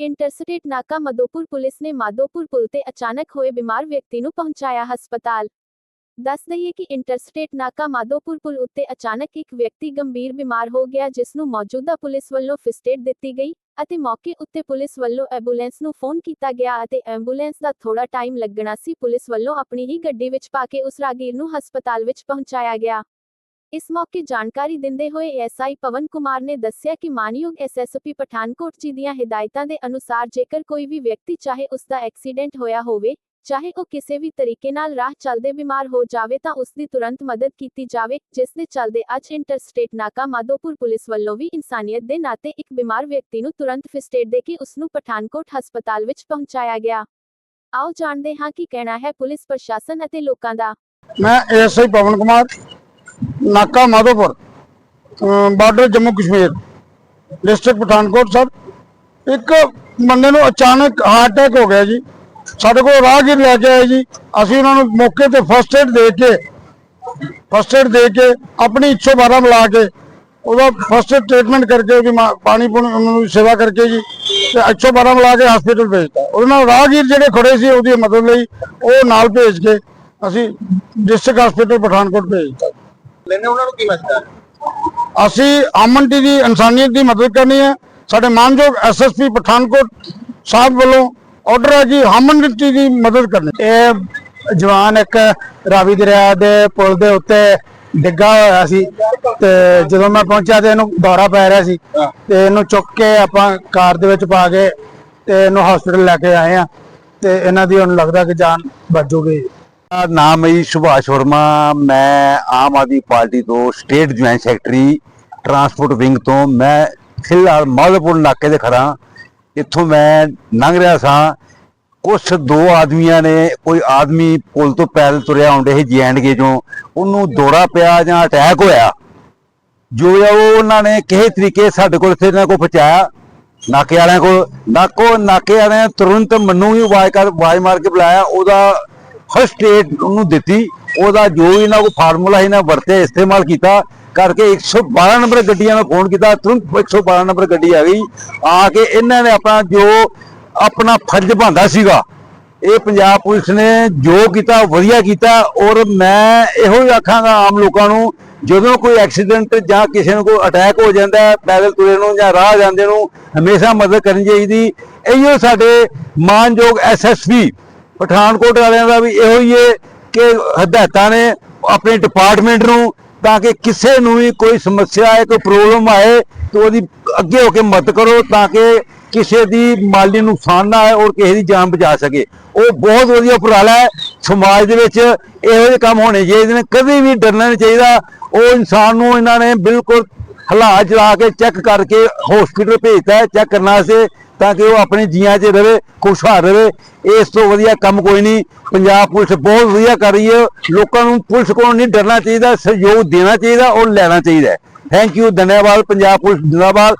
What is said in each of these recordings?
Interstate ਨਾਕਾ ਮਦੋਪੁਰ police ਨੇ ਮਾਦੋਪੁਰ ਪੁਲ ਤੇ ਅਚਾਨਕ ਹੋਏ ਬਿਮਾਰ ਵਿਅਕਤੀ ਨੂੰ ਪਹੁੰਚਾਇਆ ਹਸਪਤਾਲ। ਦੱਸ ਦਈਏ ਕਿ ਇੰਟਰਸਟੇਟ ਨਾਕਾ ਮਾਦੋਪੁਰ ਪੁਲ ਉੱਤੇ ਅਚਾਨਕ ਇੱਕ ਵਿਅਕਤੀ ਗੰਭੀਰ ਬਿਮਾਰ ਹੋ ਗਿਆ, ਜਿਸ ਨੂੰ ਮੌਜੂਦਾ ਪੁਲਿਸ ਵੱਲੋਂ ਫਿਸਟੇਟ ਦਿੱਤੀ ਗਈ ਅਤੇ ਮੌਕੇ ਉੱਤੇ ਪੁਲਿਸ ਵੱਲੋਂ ਐਂਬੂਲੈਂਸ ਨੂੰ ਫੋਨ ਕੀਤਾ ਗਿਆ ਅਤੇ ਐਂਬੂਲੈਂਸ ਦਾ ਥੋੜਾ ਟਾਈਮ ਲੱਗਣਾ ਸੀ। ਪੁਲਿਸ ਵੱਲੋਂ ਆਪਣੀ ਹੀ ਗੱਡੀ ਵਿੱਚ ਪਾ ਕੇ ਉਸ ਰਾਗੀਰ ਨੂੰ ਹਸਪਤਾਲ ਵਿੱਚ ਪਹੁੰਚਾਇਆ ਗਿਆ। ਇਸ ਮੌਕੇ ਜਾਣਕਾਰੀ ਦਿੰਦੇ ਹੋਏ ਐਸਆਈ ਪਵਨ ਕੁਮਾਰ ਨੇ ਦੱਸਿਆ ਕਿ ਮਾਨਯੋਗ ਐਸਐਸਪੀ ਪਠਾਨਕੋਟ ਜੀ ਦੀਆਂ ਹਦਾਇਤਾਂ ਦੇ ਅਨੁਸਾਰ ਜੇਕਰ ਕੋਈ ਵੀ ਵਿਅਕਤੀ ਚਾਹੇ ਉਸ ਦਾ ਐਕਸੀਡੈਂਟ ਹੋਇਆ ਹੋਵੇ, ਚਾਹੇ ਉਹ ਕਿਸੇ ਵੀ ਤਰੀਕੇ ਨਾਲ ਰਾਹ ਚੱਲਦੇ ਬਿਮਾਰ ਹੋ ਜਾਵੇ ਤਾਂ ਉਸ ਦੀ ਤੁਰੰਤ ਮਦਦ ਕੀਤੀ ਜਾਵੇ, ਜਿਸ ਦੇ ਚੱਲਦੇ ਅੱਜ ਇੰਟਰਸਟੇਟ ਨਾਕਾ ਮਾਦੋਪੁਰ ਪੁਲਿਸ ਵੱਲੋਂ ਵੀ ਇਨਸਾਨੀਅਤ ਦੇ ਨਾਤੇ ਇੱਕ ਬਿਮਾਰ ਵਿਅਕਤੀ ਨੂੰ ਤੁਰੰਤ ਫਿਸਟੇਟ ਦੇ ਕੇ ਉਸ ਨੂੰ ਪਠਾਨਕੋਟ ਹਸਪਤਾਲ ਵਿੱਚ ਪਹੁੰਚਾਇਆ ਗਿਆ। ਆਓ ਜਾਣਦੇ ਹਾਂ ਕੀ ਕਹਿਣਾ ਹੈ ਪੁਲਿਸ ਪ੍ਰਸ਼ਾਸਨ ਅਤੇ ਲੋਕਾਂ ਦਾ। ਮੈਂ ਐਸਆਈ ਪਵਨ ਕੁਮਾਰ। ਨਾਕਾ Madhopur border Jammu Kashmir district Pathankot sir ਇੱਕ ਬੰਦੇ ਨੂੰ ਅਚਾਨਕ ਹਾਰਟ ਅਟੈਕ ਹੋ ਗਿਆ ਜੀ ਸਾਡੇ ਕੋਲ ਰਾਹਗੀਰ ਲੈ ਕੇ ਆਏ ਜੀ ਅਸੀਂ ਉਹਨਾਂ ਨੂੰ ਮੌਕੇ ਤੇ ਫਸਟ ਏਡ ਦੇ ਕੇ ਫਸਟ ਏਡ ਦੇ ਕੇ ਆਪਣੀ 112 ਮਿਲਾ ਕੇ ਉਹਦਾ ਫਸਟ ਏਡ ਟ੍ਰੀਟਮੈਂਟ ਕਰਕੇ ਉਹਦੀ ਮਾ- ਪਾਣੀ ਪੂਣੀ ਨੂੰ ਸੇਵਾ ਕਰਕੇ ਜੀ ਤੇ 112 ਮਿਲਾ ਕੇ ਹਸਪੀਟਲ ਭੇਜਤਾ ਉਹਦੇ ਨਾਲ ਰਾਹਗੀਰ ਜਿਹੜੇ ਖੜੇ ਸੀ ਉਹਦੀ ਮਦਦ ਲਈ ਉਹ ਨਾਲ ਭੇਜ ਕੇ ਅਸੀਂ ਡਿਸਟ੍ਰਿਕਟ ਹਸਪੀਟਲ ਪਠਾਨਕੋਟ ਭੇਜਤਾ ਲੈਣੇ ਉਹਨਾਂ ਨੂੰ ਕੀ ਮਸਲਾ ਅਸੀਂ ਅਮਨਟੀ ਦੀ ਇਨਸਾਨੀਅਤ ਦੀ ਮਦਦ ਕਰਨੀ ਹੈ। ਸਾਡੇ ਮਾਨਯੋਗ ਐਸਐਸਪੀ ਪਠਾਨਕੋਟ ਸਾਹਿਬ ਵੱਲੋਂ ਆਰਡਰ ਹੈ ਕਿ ਅਮਨਟੀ ਦੀ ਮਦਦ ਕਰਨੀ। ਇਹ ਜਵਾਨ ਇੱਕ ਰਾਵੀ ਦਰਿਆ ਦੇ ਪੁਲ ਦੇ ਉੱਤੇ ਡਿੱਗਾ ਹੋਇਆ ਸੀ ਤੇ ਜਦੋਂ ਮੈਂ ਪਹੁੰਚਿਆ ਤੇ ਇਹਨੂੰ ਦੌਰਾ ਪੈ ਰਿਹਾ ਸੀ ਤੇ ਇਹਨੂੰ ਚੁੱਕ ਕੇ ਆਪਾਂ ਕਾਰ ਦੇ ਵਿੱਚ ਪਾ ਕੇ ਤੇ ਇਹਨੂੰ ਹਸਪੀਟਲ ਲੈ ਕੇ ਆਏ ਆ ਤੇ ਇਹਨਾਂ ਦੀ ਹੁਣ ਲੱਗਦਾ ਕਿ ਜਾਨ ਬਚੂਗੀ ਮੇਰਾ ਨਾਮ ਹੈ ਜੀ ਸੁਭਾਸ਼ ਵਰਮਾ। ਮੈਂ ਆਮ ਆਦਮੀ ਪਾਰਟੀ ਤੋਂ state joint secretary transport wing ਤੋਂ। ਮੈਂ ਫਿਲਹਾਲ ਮਾਧੋਪੁਰ ਨਾਕੇ ਦੇ ਖੜਾ ਇੱਥੋਂ ਮੈਂ ਲੰਘ ਰਿਹਾ ਸਾਂ। ਕੁਛ ਦੋ ਆਦਮੀਆਂ ਨੇ, ਕੋਈ ਆਦਮੀ ਪੁਲ ਤੋਂ ਪੈਦਲ ਤੁਰਿਆ, ਆਉਂਦੇ ਸੀ ਜੈਂਡਗੇ ਚੋਂ। ਉਹਨੂੰ ਦੌਰਾ ਪਿਆ ਜਾਂ ਅਟੈਕ ਹੋਇਆ। ਜੋ ਆ ਉਹ ਉਹਨਾਂ ਨੇ ਕਿਸੇ ਤਰੀਕੇ ਸਾਡੇ ਕੋਲ ਇੱਥੇ ਇਹਨਾਂ ਕੋਲ ਪਹੁੰਚਾਇਆ, ਨਾਕੇ ਵਾਲਿਆਂ ਕੋਲ। ਨਾਕੋ ਨਾਕੇ ਵਾਲਿਆਂ ਨੇ ਤੁਰੰਤ ਮੈਨੂੰ ਹੀ ਆਵਾਜ਼ ਕਰ ਆਵਾਜ਼ ਮਾਰ ਕੇ ਬੁਲਾਇਆ। ਉਹਦਾ ਫਸਟ ਏਡ ਉਹਨੂੰ ਦਿੱਤੀ। ਉਹਦਾ ਜੋ ਵੀ ਇਹਨਾਂ ਕੋ ਫਾਰਮੂਲਾ ਇਹਨਾਂ ਵਰਤੇ, ਇਸਤੇਮਾਲ ਕੀਤਾ। ਕਰਕੇ 112 ਨੰਬਰ ਗੱਡੀਆਂ ਨੂੰ ਫੋਨ ਕੀਤਾ। ਤੁਰੰਤ 112 ਨੰਬਰ ਗੱਡੀ ਆ ਗਈ। ਆ ਕੇ ਇਹਨਾਂ ਨੇ ਆਪਣਾ ਜੋ ਆਪਣਾ ਫਰਜ਼ ਬੰਦਾ ਸੀਗਾ, ਇਹ ਪੰਜਾਬ ਪੁਲਿਸ ਨੇ ਜੋ ਕੀਤਾ, ਵਧੀਆ ਕੀਤਾ। ਔਰ ਮੈਂ ਇਹੋ ਹੀ ਆਖਾਂਗਾ ਆਮ ਲੋਕਾਂ ਨੂੰ, ਜਦੋਂ ਕੋਈ ਐਕਸੀਡੈਂਟ ਜਾਂ ਕਿਸੇ ਨੂੰ ਕੋਈ ਅਟੈਕ ਹੋ ਜਾਂਦਾ ਹੈ ਪੈਦਲ ਤੁਰੇ ਨੂੰ ਜਾਂ ਰਾਹ ਜਾਂਦੇ ਨੂੰ, ਹਮੇਸ਼ਾ ਮਦਦ ਕਰਨੀ ਚਾਹੀਦੀ। ਇਹੋ ਸਾਡੇ ਮਾਨਯੋਗ ਐਸਐਸਪੀ ਪਠਾਨਕੋਟ ਵਾਲਿਆਂ ਦਾ ਵੀ ਇਹੋ ਹੀ ਹੈ ਕਿ ਹਦਾਇਤਾਂ ਨੇ ਆਪਣੇ ਡਿਪਾਰਟਮੈਂਟ ਨੂੰ ਤਾਂ ਕਿ ਕਿਸੇ ਨੂੰ ਵੀ ਕੋਈ ਸਮੱਸਿਆ ਆਏ ਕੋਈ ਪ੍ਰੋਬਲਮ ਆਏ ਤਾਂ ਉਹਦੀ ਅੱਗੇ ਹੋ ਕੇ ਮਦਦ ਕਰੋ ਤਾਂ ਕਿ ਕਿਸੇ ਦੀ ਮਾਲੀ ਨੁਕਸਾਨ ਨਾ ਆਏ ਔਰ ਕਿਸੇ ਦੀ ਜਾਨ ਬਚਾ ਸਕੇ। ਉਹ ਬਹੁਤ ਵਧੀਆ ਉਪਰਾਲਾ ਹੈ। ਸਮਾਜ ਦੇ ਵਿੱਚ ਇਹੋ ਜਿਹੇ ਕੰਮ ਹੋਣੇ ਚਾਹੀਦੇ ਨੇ। ਕਦੇ ਵੀ ਡਰਨਾ ਨਹੀਂ ਚਾਹੀਦਾ। ਉਹ ਇਨਸਾਨ ਨੂੰ ਇਹਨਾਂ ਨੇ ਬਿਲਕੁਲ ਹਾਲਾਤ ਚਲਾ ਕੇ ਚੈੱਕ ਕਰਕੇ ਹਸਪੀਟਲ ਭੇਜਤਾ ਹੈ ਚੈੱਕ ਕਰਨ ਵਾਸਤੇ। ਤਾਂ ਕਿ ਉਹ ਆਪਣੇ ਜੀਆਂ 'ਚ ਰਵੇ ਖੁਸ਼ਹਾਲ ਰਵੇ ਇਸ ਤੋਂ ਵਧੀਆ ਕੰਮ ਕੋਈ ਨਹੀਂ ਪੰਜਾਬ ਪੁਲਿਸ ਬਹੁਤ ਵਧੀਆ ਕਰ ਰਹੀ ਹੈ ਲੋਕਾਂ ਨੂੰ ਪੁਲਿਸ ਕੋਲ ਨਹੀਂ ਡਰਨਾ ਚਾਹੀਦਾ ਸਹਿਯੋਗ ਦੇਣਾ ਚਾਹੀਦਾ ਔਰ ਲੈਣਾ ਚਾਹੀਦਾ ਥੈਂਕ ਯੂ ਧੰਨਵਾਦ ਪੰਜਾਬ ਪੁਲਿਸ ਜਿੰਦਾਬਾਦ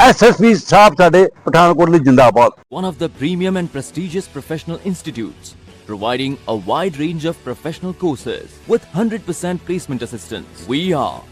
ਐਸਐਸਪੀ ਸਾਹਿਬ ਸਾਡੇ ਪਠਾਨਕੋਟ ਲਈ ਜਿੰਦਾਬਾਦ one of the premium and prestigious professional institutes providing a wide range of professional courses with 100% placement assistance. We are